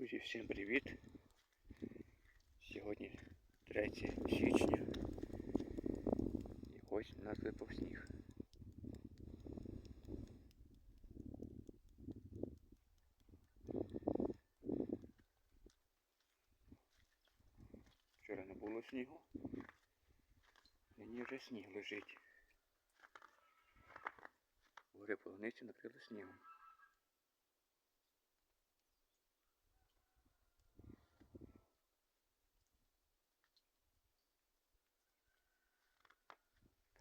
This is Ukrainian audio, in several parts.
Друзі, всім привіт! Сьогодні 3 січня і ось у нас випав сніг. Вчора не було снігу, нині вже сніг лежить. Гори полуниці накрили снігом.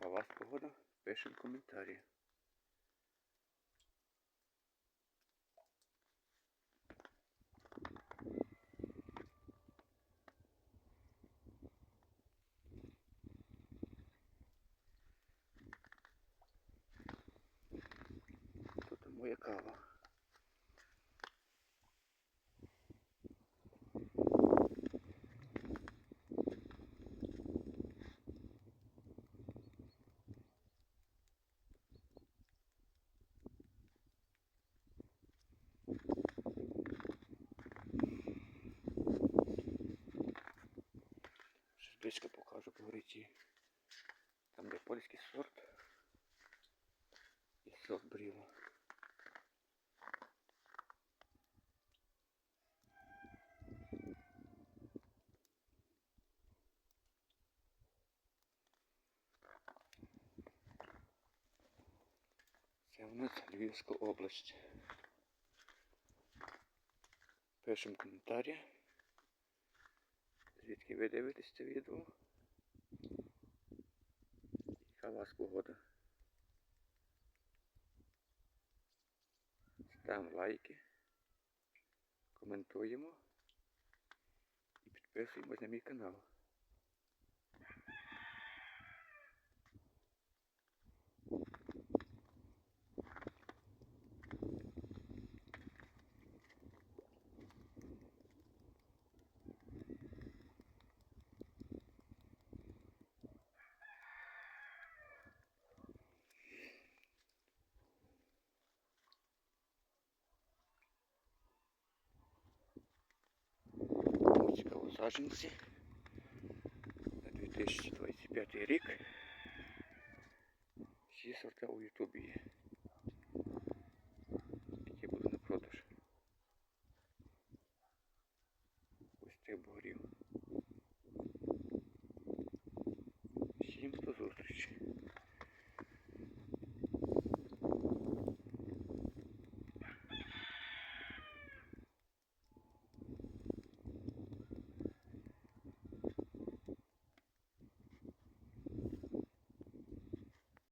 У вас погода? Пишемо коментарі. Тут моя кава. Близько покажу по гориті. Там де польський сорт і сорт бріва. Це у нас Львівська область. Пишемо коментарі. Звідки ви дивитесь це відео? Яка у вас погода? Ставимо лайки, коментуємо і підписуємось на мій канал. Цікаво саджанці на 2025 рік. Всі сорта у Ютубі є. Які будуть на продаж. Ось цих бугрів. Всім до зустрічі.